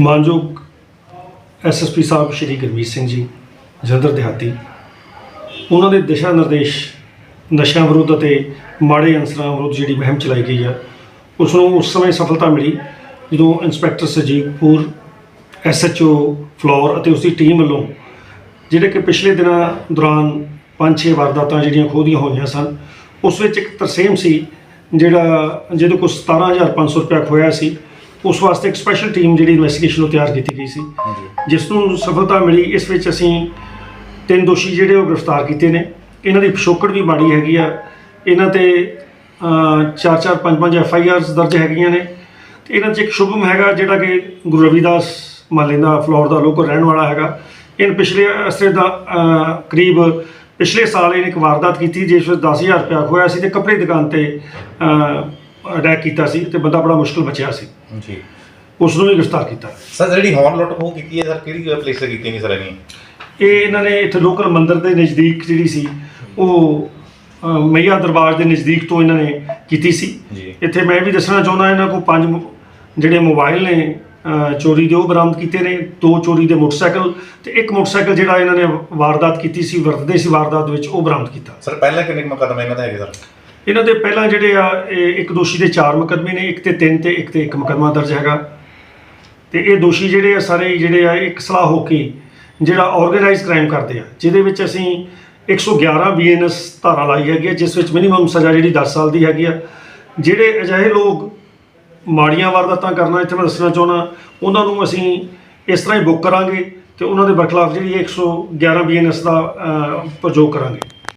ਮਾਨਯੋਗ ਐਸਐਸਪੀ ਸਾਹਿਬ ਸ਼੍ਰੀ ਗੁਰਮੀਤ ਸਿੰਘ ਜੀ, ਜਲੰਧਰ ਦਿਹਾਤੀ। ਉਹਨਾਂ ਦੇ ਦਿਸ਼ਾ ਨਿਰਦੇਸ਼ ਨਸ਼ਿਆਂ ਵਿਰੁੱਧ ਅਤੇ ਮਾੜੇ ਅੰਸਰਾਂ ਵਿਰੁੱਧ ਜਿਹੜੀ ਮੁਹਿੰਮ ਚਲਾਈ ਗਈ ਆ ਉਸ ਨੂੰ ਉਸ ਸਮੇਂ ਸਫਲਤਾ ਮਿਲੀ ਜਦੋਂ ਇੰਸਪੈਕਟਰ ਸਜੀਵਪੁਰ ਐਸਐਚਓ ਫਲੋਰ ਅਤੇ ਉਸ ਦੀ ਟੀਮ ਵੱਲੋਂ ਜਿਹੜੇ ਕਿ ਪਿਛਲੇ ਦਿਨਾਂ ਦੌਰਾਨ ਪੰਜ ਛੇ ਵਾਰਦਾਤਾਂ ਜਿਹੜੀਆਂ ਖੋਦੀਆਂ ਹੋਈਆਂ ਸਨ, ਉਸ ਵਿੱਚ ਇੱਕ ਤਰਸੇਮ ਸੀ ਜਿਹੜਾ ਜਿਹਦੇ ਕੋਲ 17500 ਰੁਪਇਆ ਖੋਇਆ ਸੀ। ਉਸ ਵਾਸਤੇ ਇੱਕ ਸਪੈਸ਼ਲ ਟੀਮ ਜਿਹੜੀ ਇਨਵੈਸਟੀਗੇਸ਼ਨ ਨੂੰ ਤਿਆਰ ਕੀਤੀ ਗਈ ਸੀ। ਜਿਸ ਨੂੰ ਸਫਲਤਾ ਮਿਲੀ ਇਸ ਵਿੱਚ ਅਸੀਂ ਤਿੰਨ ਦੋਸ਼ੀ ਜਿਹੜੇ ਉਹ ਗ੍ਰਿਫਤਾਰ ਕੀਤੇ ਨੇ। ਇਹਨਾਂ ਦੀ ਪਿਛੋਕੜ ਵੀ ਮਾੜੀ ਹੈਗੀ ਆ। ਇਹਨਾਂ ਤੇ ਅ, ਚਾਰ ਚਾਰ ਪੰਜ ਪੰਜ ਐਫ ਆਈ ਆਰਸ ਦਰਜ ਹੈਗੀਆਂ ਨੇ। ਤੇ ਇਹਨਾਂ 'ਚ ਇੱਕ ਸ਼ੁਭਮ ਹੈਗਾ ਜਿਹੜਾ ਕਿ ਗੁਰੂ ਰਵਿਦਾਸ ਮਾਲੇ ਦਾ ਫਲੋਰ ਦਾ ਲੋਕਲ ਰਹਿਣ ਵਾਲਾ ਹੈਗਾ। ਇਹਨ ਪਿਛਲੇ ਅਸਰੇ ਦਾ ਕਰੀਬ ਪਿਛਲੇ ਸਾਲ ਇਹਨੇ ਇੱਕ ਵਾਰਦਾਤ ਕੀਤੀ ਜਿਸ ਵਿੱਚ 10000 ਰੁਪਇਆ ਖੋਇਆ ਸੀ ਤੇ ਕੱਪੜੇ ਦੁਕਾਨ ਤੇ ਅਟੈਕ ਕੀਤਾ ਸੀ ਤੇ ਬੰਦਾ ਬੜਾ ਮੁਸ਼ਕਲ ਬਚਿਆ ਸੀ। ਜੀ। ਉਸ ਨੂੰ ਵੀ ਗ੍ਰਿਫਤਾਰ ਕੀਤਾ। ਸਰ ਜਿਹੜੀ ਹੌਨ ਲੁੱਟ ਖੋਹ ਕੀਤੀ ਹੈ ਸਰ ਕਿਹੜੀ ਪਲੇਸ ਤੇ ਕੀਤੀ ਨਹੀਂ ਸਰ ਇਹਨੀ ਇਹ ਇਹਨਾਂ ਨੇ ਇੱਥੇ ਲੋਕਲ ਮੰਦਿਰ ਦੇ ਨਜ਼ਦੀਕ ਜਿਹੜੀ ਸੀ ਉਹ ਅ, ਮਈਆ ਦਰਬਾਰ ਦੇ ਨਜ਼ਦੀਕ ਤੋਂ ਇਹਨਾਂ ਨੇ ਕੀਤੀ ਸੀ। ਜੀ। ਇੱਥੇ ਮੈਂ ਵੀ ਦੱਸਣਾ ਚਾਹੁੰਦਾ ਇਹਨਾਂ ਕੋਲ ਪੰਜ ਮੋ- ਜਿਹੜੇ ਮੋਬਾਈਲ ਨੇ ਅ, ਚੋਰੀ ਦੇ ਉਹ ਬਰਾਮਦ ਕੀਤੇ ਨੇ। ਦੋ ਚੋਰੀ ਦੇ ਮੋਟਰਸਾਈਕਲ ਤੇ ਇੱਕ ਮੋਟਰਸਾਈਕਲ ਜਿਹੜਾ ਇਹਨਾਂ ਨੇ ਵਾਰਦਾਤ ਕੀਤੀ ਸੀ ਵਰਤਦੇ ਸੀ ਵਾਰਦਾਤ ਵਿੱਚ ਉਹ ਬਰਾਮਦ ਕੀਤਾ। ਸਰ ਪਹਿਲਾਂ ਕਿੰਨੇ ਕੁ ਮੁਕੱਦਮੇ ਇਹਨਾਂ ਦੇ ਹੈਗੇ ਸਰ? ਇਹਨਾਂ ਦੇ ਪਹਿਲਾਂ ਜਿਹੜੇ ਆ ਇਹ ਇੱਕ ਦੋਸ਼ੀ ਦੇ ਚਾਰ ਮੁਕੱਦਮੇ ਨੇ ਇੱਕ ਤੇ ਤਿੰਨ ਤੇ ਇੱਕ ਤੇ ਇੱਕ ਮੁਕੱਦਮਾ ਦਰਜ ਹੈਗਾ। ਤੇ ਇਹ ਦੋਸ਼ੀ ਜਿਹੜੇ ਆ ਸਾਰੇ ਜਿਹੜੇ ਆ ਇੱਕ ਸਲਾਹ ਹੋ ਕੇ ਜਿਹੜਾ ਆਰਗੇਨਾਈਜ਼ ਕ੍ਰਾਈਮ ਕਰਦੇ ਆ ਜਿਹਦੇ ਵਿੱਚ ਅਸੀਂ 111 ਬੀਐਨਐਸ ਧਾਰਾ ਲਾਈ ਹੈਗੀ ਆ ਜਿਸ ਵਿੱਚ ਮਿਨੀਮਮ ਸਜ਼ਾ ਜਿਹੜੀ 10 ਸਾਲ ਦੀ ਹੈਗੀ ਆ। ਜਿਹੜੇ ਅਜਿਹੇ ਲੋਕ ਮਾੜੀਆਂ ਵਾਰਦਾਤਾਂ ਕਰਨਾ ਇੱਥੇ ਮੈਂ ਦੱਸਣਾ ਚਾਹੁੰਦਾ ਉਹਨਾਂ ਨੂੰ ਅਸੀਂ ਇਸ ਤਰ੍ਹਾਂ ਹੀ ਬੁੱਕ ਕਰਾਂਗੇ ਤੇ ਉਹਨਾਂ ਦੇ ਬਰਖਲਾਫ ਜਿਹੜੀ 111 ਬੀਐਨਐਸ ਦਾ ਅ, ਪ੍ਰਯੋਗ ਕਰਾਂਗੇ।